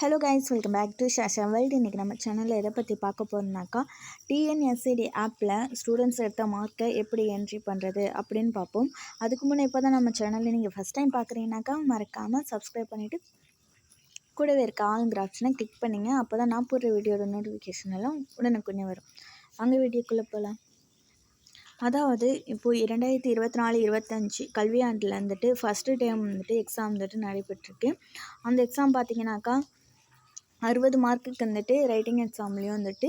Hello guys welcome back to Shasha world இன்றைக்கி நம்ம சேனலில் எதை பற்றி பார்க்க போகிறோம்னாக்கா டிஎன்எஸ்சிடி ஆப்பில் ஸ்டூடெண்ட்ஸ் எடுத்த மார்க்கை எப்படி என்ட்ரி பண்ணுறது அப்படின்னு பார்ப்போம். அதுக்கு முன்னே இப்போ தான் நம்ம சேனலில் நீங்கள் ஃபஸ்ட் டைம் பார்க்குறீங்கனாக்கா மறக்காமல் சப்ஸ்கிரைப் பண்ணிவிட்டு கூடவே இருக்க ஆளுங்கிற ஆப்ஷனை கிளிக் பண்ணிங்க. அப்போ தான் நான் போடுற வீடியோட நோட்டிஃபிகேஷன் எல்லாம் உடனுக்குடனே வரும். அங்கே வீடியோக்குள்ளே போகலாம் அதாவது இப்போது இரண்டாயிரத்தி இருபத்தி நாலு இருபத்தஞ்சி கல்வியாண்டில் வந்துட்டு ஃபஸ்ட்டு டைம் வந்துட்டு எக்ஸாம் வந்துட்டு நடைபெற்றிருக்கு. அந்த எக்ஸாம் பார்த்தீங்கன்னாக்கா அறுபது மார்க்குக்கு வந்துட்டு ரைட்டிங் எக்ஸாம்லேயும் வந்துட்டு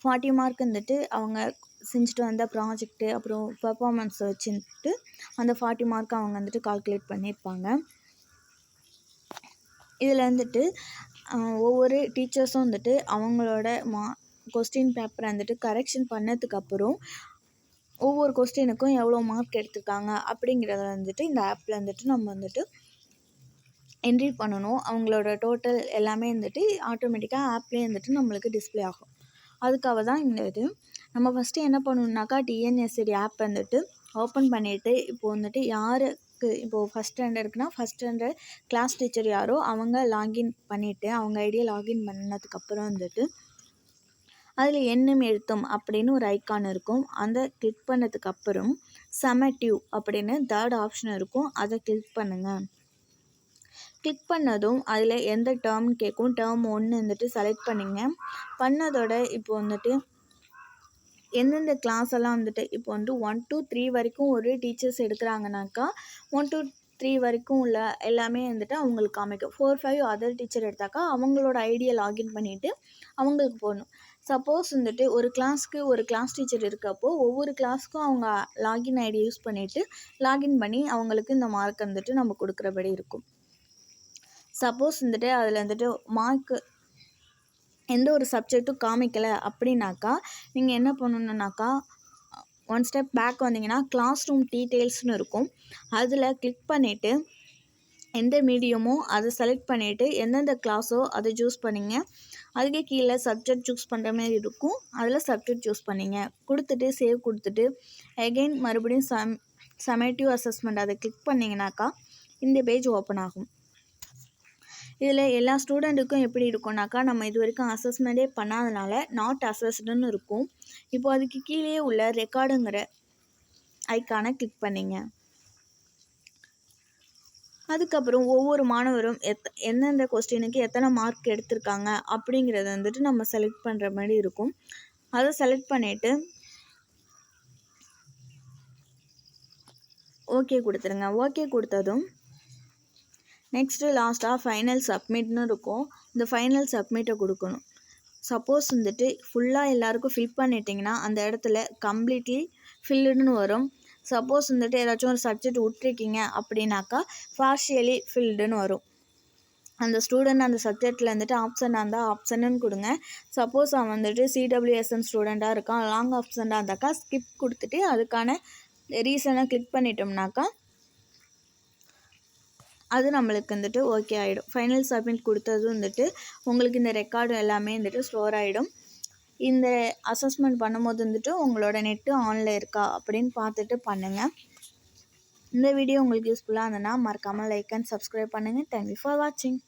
ஃபார்ட்டி மார்க் வந்துட்டு அவங்க செஞ்சுட்டு வந்த ப்ராஜெக்ட்டு அப்புறம் பர்ஃபாமன்ஸை வச்சுட்டு அந்த ஃபார்ட்டி மார்க் அவங்க வந்துட்டு கால்குலேட் பண்ணியிருப்பாங்க. இதில் வந்துட்டு ஒவ்வொரு டீச்சர்ஸும் வந்துட்டு அவங்களோட மா கொஸ்டின் பேப்பரை வந்துட்டு கரெக்ஷன் பண்ணதுக்கப்புறம் ஒவ்வொரு கொஸ்டினுக்கும் எவ்வளோ மார்க் எடுத்திருக்காங்க அப்படிங்கிறத வந்துட்டு இந்த ஆப்பில் வந்துட்டு நம்ம வந்துட்டு என்ட்ரி பண்ணணும். அவங்களோட டோட்டல் எல்லாமே வந்துட்டு ஆட்டோமேட்டிக்காக ஆப்லேயே வந்துட்டு நம்மளுக்கு டிஸ்பிளே ஆகும். அதுக்காக தான் இந்த இது. நம்ம ஃபஸ்ட்டு என்ன பண்ணணுன்னாக்கா டிஎன்எஸ்சிடி ஆப் வந்துட்டு ஓப்பன் பண்ணிவிட்டு இப்போது வந்துட்டு யாருக்கு இப்போது ஃபஸ்ட் ஸ்டாண்டர்டுக்குனா ஃபஸ்ட் ஸ்டாண்டர்ட் கிளாஸ் டீச்சர் யாரோ அவங்க லாகின் பண்ணிவிட்டு அவங்க ஐடியை லாகின் பண்ணதுக்கப்புறம் வந்துட்டு அதில் எண்ணும் எழுத்தும் அப்படின்னு ஒரு ஐக்கான் இருக்கும். அந்த கிளிக் பண்ணதுக்கப்புறம் செம டியூ அப்படின்னு தேர்ட் ஆப்ஷன் இருக்கும். அதை கிளிக் பண்ணுங்கள் கிளிக் பண்ணதும் அதில் எந்த டேர்ம்னு கேட்கும் டேர்ம் ஒன்று வந்துட்டு செலக்ட் பண்ணிங்க. பண்ணதோட இப்போ வந்துட்டு எந்தெந்த கிளாஸ் எல்லாம் வந்துட்டு இப்போ வந்துட்டு ஒன் டூ த்ரீ வரைக்கும் ஒரு டீச்சர்ஸ் எடுக்கிறாங்கனாக்கா ஒன் டூ த்ரீ வரைக்கும் உள்ள எல்லாமே வந்துட்டு அவங்களுக்கு காமிக்கும். ஃபோர் ஃபைவ் அதர் டீச்சர் எடுத்தாக்கா அவங்களோட ஐடியை லாகின் பண்ணிவிட்டு அவங்களுக்கு போகணும் சப்போஸ் வந்துட்டு ஒரு கிளாஸ்க்கு ஒரு கிளாஸ் டீச்சர் இருக்கப்போ ஒவ்வொரு கிளாஸ்க்கும் அவங்க லாகின் ஐடி யூஸ் பண்ணிவிட்டு லாகின் பண்ணி அவங்களுக்கு இந்த மார்க் வந்துட்டு நம்ம கொடுக்குறபடி இருக்கும். சப்போஸ் வந்துட்டு அதில் வந்துட்டு மார்க்கு எந்த ஒரு சப்ஜெக்ட்டும் காமிக்கலை அப்படின்னாக்கா நீங்கள் என்ன பண்ணணுன்னாக்கா ஒன் ஸ்டெப் பேக் வந்தீங்கன்னா கிளாஸ் ரூம் டீட்டெயில்ஸ்னு இருக்கும். அதில் கிளிக் பண்ணிவிட்டு எந்த மீடியமோ அதை செலக்ட் பண்ணிவிட்டு எந்தெந்த கிளாஸோ அதை சூஸ் பண்ணிங்க. அதுக்கே கீழே சப்ஜெக்ட் சூஸ் பண்ணுற மாதிரி இருக்கும். அதில் சப்ஜெக்ட் சூஸ் பண்ணிங்க. கொடுத்துட்டு சேவ் கொடுத்துட்டு எகெயின் மறுபடியும் சம் சமேட்டிவ் அசஸ்மெண்ட் அதை கிளிக் பண்ணிங்கனாக்கா இந்த பேஜ் ஓப்பன் ஆகும். இதில் எல்லா ஸ்டூடெண்ட்டுக்கும் எப்படி இருக்கும்னாக்கா நம்ம இது வரைக்கும் அசஸ்மெண்ட்டே பண்ணாதனால நாட் அசஸ்டுன்னு இருக்கும். இப்போ அதுக்கு கீழே உள்ள ரெக்கார்டுங்கிற ஐக்கானை கிளிக் பண்ணிங்க. அதுக்கப்புறம் ஒவ்வொரு மாணவரும் எத் எந்தெந்த கொஸ்டினுக்கு எத்தனை மார்க் எடுத்திருக்காங்க அப்படிங்கிறத வந்துட்டு நம்ம செலக்ட் பண்ணுற மாதிரி இருக்கும். அதை செலக்ட் பண்ணிவிட்டு ஓகே கொடுத்துருங்க. ஓகே கொடுத்ததும் நெக்ஸ்ட்டு லாஸ்ட்டாக ஃபைனல் சப்மிட்னு இருக்கும். இந்த ஃபைனல் சப்மிட்டை கொடுக்கணும். சப்போஸ் வந்துட்டு ஃபுல்லாக எல்லாருக்கும் ஃபில் பண்ணிட்டீங்கன்னா அந்த இடத்துல கம்ப்ளீட்லி ஃபில்டுன்னு வரும். சப்போஸ் வந்துட்டு ஏதாச்சும் ஒரு சப்ஜெக்ட் விட்ருக்கீங்க அப்படின்னாக்கா பார்ஷியலி ஃபில்டுன்னு வரும். அந்த ஸ்டூடெண்ட் அந்த சப்ஜெக்டில் வந்துட்டு ஆப்ஷனாக இருந்தால் ஆப்ஷனுன்னு கொடுங்க. சப்போஸ் அவன் வந்துட்டு சிடபிள்யூஎஸ்என் ஸ்டூடெண்ட்டாக இருக்கான் லாங் ஆப்ஷனாக இருந்தாக்கா ஸ்கிப் கொடுத்துட்டு அதுக்கான ரீசனை கிளிக் பண்ணிட்டோம்னாக்கா அது நம்மளுக்கு வந்துட்டு ஓகே ஆகிடும் ஃபைனல் சப்மிட் கொடுத்ததும் வந்துட்டு உங்களுக்கு இந்த ரெக்கார்டு எல்லாமே வந்துட்டு ஸ்டோர் ஆகிடும் இந்த அசஸ்மெண்ட் பண்ணும்போது வந்துட்டு உங்களோட நெட்டு ஆனில் இருக்கா அப்படின்னு பார்த்துட்டு பண்ணுங்கள் இந்த வீடியோ உங்களுக்கு யூஸ்ஃபுல்லாக இருந்ததுன்னா மறக்காமல் லைக் அண்ட் சப்ஸ்கிரைப் பண்ணுங்கள் தேங்க்யூ ஃபார் வாட்சிங்